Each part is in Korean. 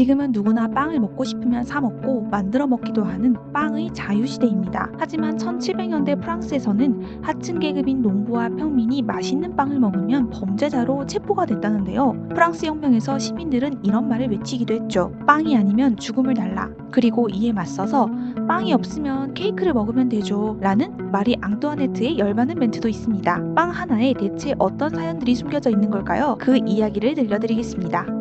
지금은 누구나 빵을 먹고 싶으면 사 먹고 만들어 먹기도 하는 빵의 자유시대입니다. 하지만 1700년대 프랑스에서는 하층 계급인 농부와 평민이 맛있는 빵을 먹으면 범죄자로 체포가 됐다는데요. 프랑스 혁명에서 시민들은 이런 말을 외치기도 했죠. 빵이 아니면 죽음을 달라. 그리고 이에 맞서서 빵이 없으면 케이크를 먹으면 되죠. 라는 마리 앙뚜아네트의 열받는 멘트도 있습니다. 빵 하나에 대체 어떤 사연들이 숨겨져 있는 걸까요? 그 이야기를 들려드리겠습니다.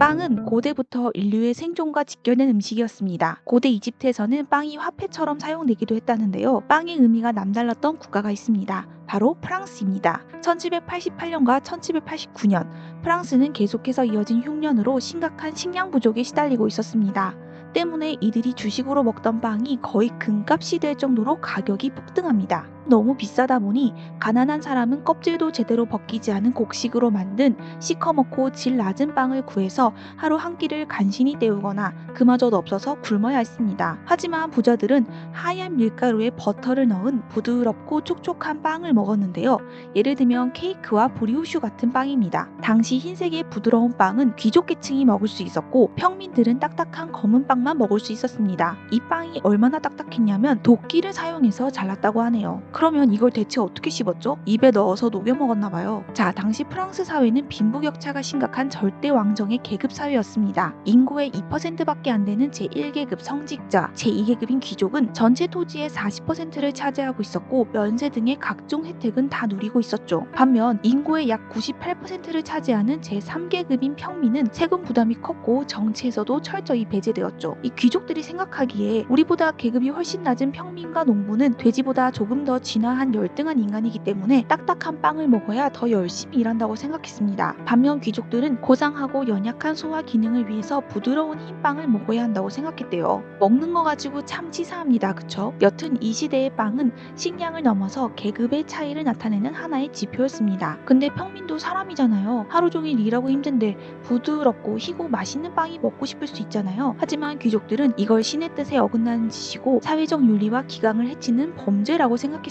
빵은 고대부터 인류의 생존과 직결된 음식이었습니다. 고대 이집트에서는 빵이 화폐처럼 사용되기도 했다는데요. 빵의 의미가 남달랐던 국가가 있습니다. 바로 프랑스입니다. 1788년과 1789년 프랑스는 계속해서 이어진 흉년으로 심각한 식량 부족에 시달리고 있었습니다. 때문에 이들이 주식으로 먹던 빵이 거의 금값이 될 정도로 가격이 폭등합니다. 너무 비싸다 보니 가난한 사람은 껍질도 제대로 벗기지 않은 곡식으로 만든 시커멓고 질 낮은 빵을 구해서 하루 한 끼를 간신히 때우거나 그마저도 없어서 굶어야 했습니다. 하지만 부자들은 하얀 밀가루에 버터를 넣은 부드럽고 촉촉한 빵을 먹었는데요. 예를 들면 케이크와 브리오슈 같은 빵입니다. 당시 흰색의 부드러운 빵은 귀족계층이 먹을 수 있었고 평민들은 딱딱한 검은 빵만 먹을 수 있었습니다. 이 빵이 얼마나 딱딱했냐면 도끼를 사용해서 잘랐다고 하네요. 그러면 이걸 대체 어떻게 씹었죠? 입에 넣어서 녹여 먹었나 봐요. 자, 당시 프랑스 사회는 빈부격차가 심각한 절대 왕정의 계급 사회였습니다. 인구의 2%밖에 안 되는 제1계급 성직자, 제2계급인 귀족은 전체 토지의 40%를 차지하고 있었고 면세 등의 각종 혜택은 다 누리고 있었죠. 반면 인구의 약 98%를 차지하는 제3계급인 평민은 세금 부담이 컸고 정치에서도 철저히 배제되었죠. 이 귀족들이 생각하기에 우리보다 계급이 훨씬 낮은 평민과 농부는 돼지보다 조금 더 진화한 열등한 인간이기 때문에 딱딱한 빵을 먹어야 더 열심히 일한다고 생각했습니다. 반면 귀족들은 고상하고 연약한 소화 기능을 위해서 부드러운 흰 빵을 먹어야 한다고 생각했대요. 먹는 거 가지고 참 치사합니다. 그쵸? 여튼 이 시대의 빵은 식량을 넘어서 계급의 차이를 나타내는 하나의 지표였습니다. 근데 평민도 사람이잖아요. 하루 종일 일하고 힘든데 부드럽고 희고 맛있는 빵이 먹고 싶을 수 있잖아요. 하지만 귀족들은 이걸 신의 뜻에 어긋나는 짓이고 사회적 윤리와 기강을 해치는 범죄라고 생각했습니다.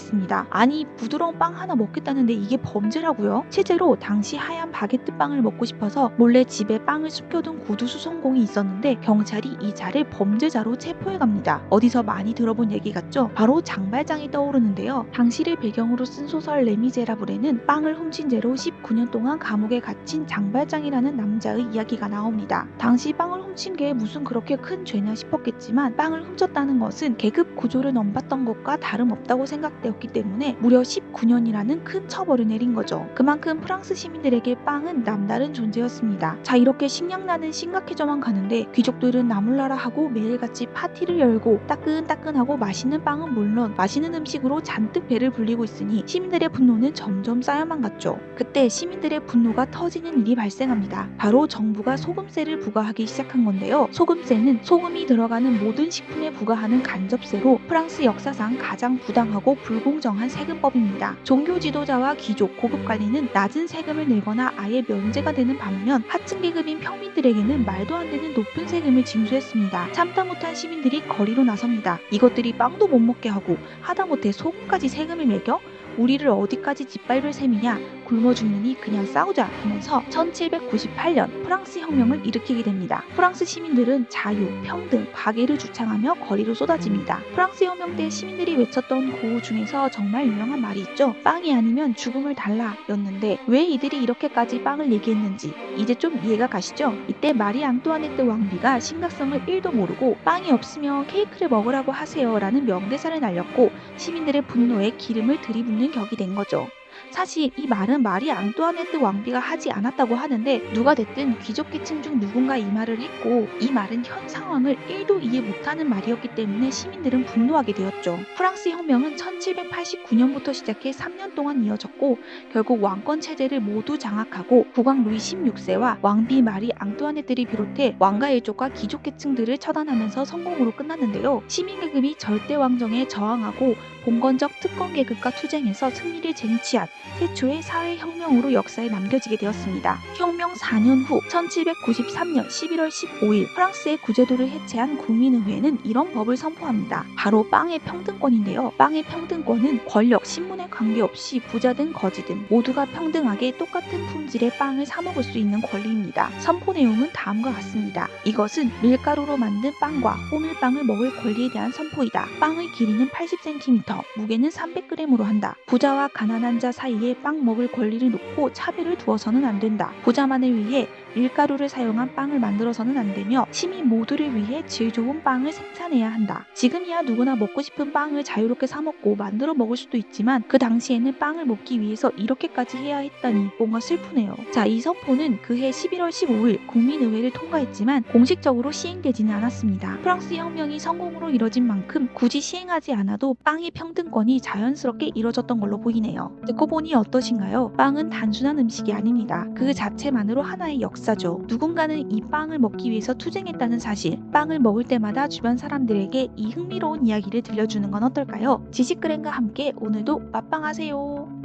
아니 부드러운 빵 하나 먹겠다는데 이게 범죄라고요? 실제로 당시 하얀 바게트 빵을 먹고 싶어서 몰래 집에 빵을 숨겨둔 구두수 성공이 있었는데 경찰이 이 자를 범죄자로 체포해 갑니다. 어디서 많이 들어본 얘기 같죠? 바로 장발장이 떠오르는데요. 당시를 배경으로 쓴 소설 레미제라블에는 빵을 훔친 죄로 19년 동안 감옥에 갇힌 장발장이라는 남자의 이야기가 나옵니다. 당시 빵을 훔친 게 무슨 그렇게 큰 죄냐 싶었겠지만 빵을 훔쳤다는 것은 계급 구조를 넘봤던 것과 다름없다고 생각되 었기 때문에 무려 19년이라는 큰 처벌을 내린 거죠. 그만큼 프랑스 시민들에게 빵은 남다른 존재였습니다. 자 이렇게 식량난은 심각해져만 가는데 귀족들은 나몰라라 하고 매일같이 파티를 열고 따끈따끈하고 맛있는 빵은 물론 맛있는 음식으로 잔뜩 배를 불리고 있으니 시민들의 분노는 점점 쌓여만 갔죠. 그때 시민들의 분노가 터지는 일이 발생합니다. 바로 정부가 소금세를 부과하기 시작한 건데요. 소금세는 소금이 들어가는 모든 식품에 부과하는 간접세로 프랑스 역사상 가장 부당하고 불 공정한 세금법입니다. 종교 지도자와 귀족, 고급 관리는 낮은 세금을 내거나 아예 면제가 되는 반면 하층 계급인 평민들에게는 말도 안 되는 높은 세금을 징수했습니다. 참다 못한 시민들이 거리로 나섭니다. 이것들이 빵도 못 먹게 하고 하다못해 소금까지 세금을 매겨 우리를 어디까지 짓밟을 셈이냐 굶어 죽느니 그냥 싸우자 하면서 1798년 프랑스 혁명을 일으키게 됩니다. 프랑스 시민들은 자유, 평등, 박애를 주창하며 거리로 쏟아집니다. 프랑스 혁명 때 시민들이 외쳤던 구호 중에서 정말 유명한 말이 있죠. 빵이 아니면 죽음을 달라 였는데 왜 이들이 이렇게까지 빵을 얘기했는지 이제 좀 이해가 가시죠? 이때 마리 앙뚜아네트 왕비가 심각성을 1도 모르고 빵이 없으면 케이크를 먹으라고 하세요 라는 명대사를 날렸고 시민들의 분노에 기름을 들이붓는 격이 된 거죠. 사실 이 말은 마리 앙뚜아네트 왕비가 하지 않았다고 하는데 누가 됐든 귀족 계층 중 누군가 이 말을 했고 이 말은 현 상황을 1도 이해 못하는 말이었기 때문에 시민들은 분노하게 되었죠. 프랑스 혁명은 1789년부터 시작해 3년 동안 이어졌고 결국 왕권 체제를 모두 장악하고 국왕 루이 16세와 왕비 마리 앙뚜아네트를 비롯해 왕가 일족과 귀족 계층들을 처단하면서 성공으로 끝났는데요. 시민 계급이 절대 왕정에 저항하고 봉건적 특권 계급과 투쟁해서 승리를 실시한 최초의 사회혁명으로 역사에 남겨지게 되었습니다. 혁명 4년 후 1793년 11월 15일 프랑스의 구제도를 해체한 국민의회는 이런 법을 선포합니다. 바로 빵의 평등권인데요. 빵의 평등권은 권력, 신분에 관계없이 부자든 거지든 모두가 평등하게 똑같은 품질의 빵을 사 먹을 수 있는 권리입니다. 선포 내용은 다음과 같습니다. 이것은 밀가루로 만든 빵과 호밀빵을 먹을 권리에 대한 선포이다. 빵의 길이는 80cm, 무게는 300g으로 한다. 부자와 가난한 자 사이에 빵 먹을 권리를 놓고 차별을 두어서는 안 된다. 부자만을 위해 밀가루를 사용한 빵을 만들어서는 안 되며 시민 모두를 위해 질 좋은 빵을 생산해야 한다. 지금이야 누구나 먹고 싶은 빵을 자유롭게 사 먹고 만들어 먹을 수도 있지만 그 당시에는 빵을 먹기 위해서 이렇게까지 해야 했다니 뭔가 슬프네요. 자, 이 선포는 그해 11월 15일 국민의회를 통과했지만 공식적으로 시행되지는 않았습니다. 프랑스 혁명이 성공으로 이뤄진 만큼 굳이 시행하지 않아도 빵의 평등권이 자연스럽게 이뤄졌던 걸로 보이네요. 듣고 보니 어떠신가요? 빵은 단순한 음식이 아닙니다. 그 자체만으로 하나의 역사죠. 누군가는 이 빵을 먹기 위해서 투쟁했다는 사실, 빵을 먹을 때마다 주변 사람들에게 이 흥미로운 이야기를 들려주는 건 어떨까요? 지식그램과 함께 오늘도 맛빵하세요.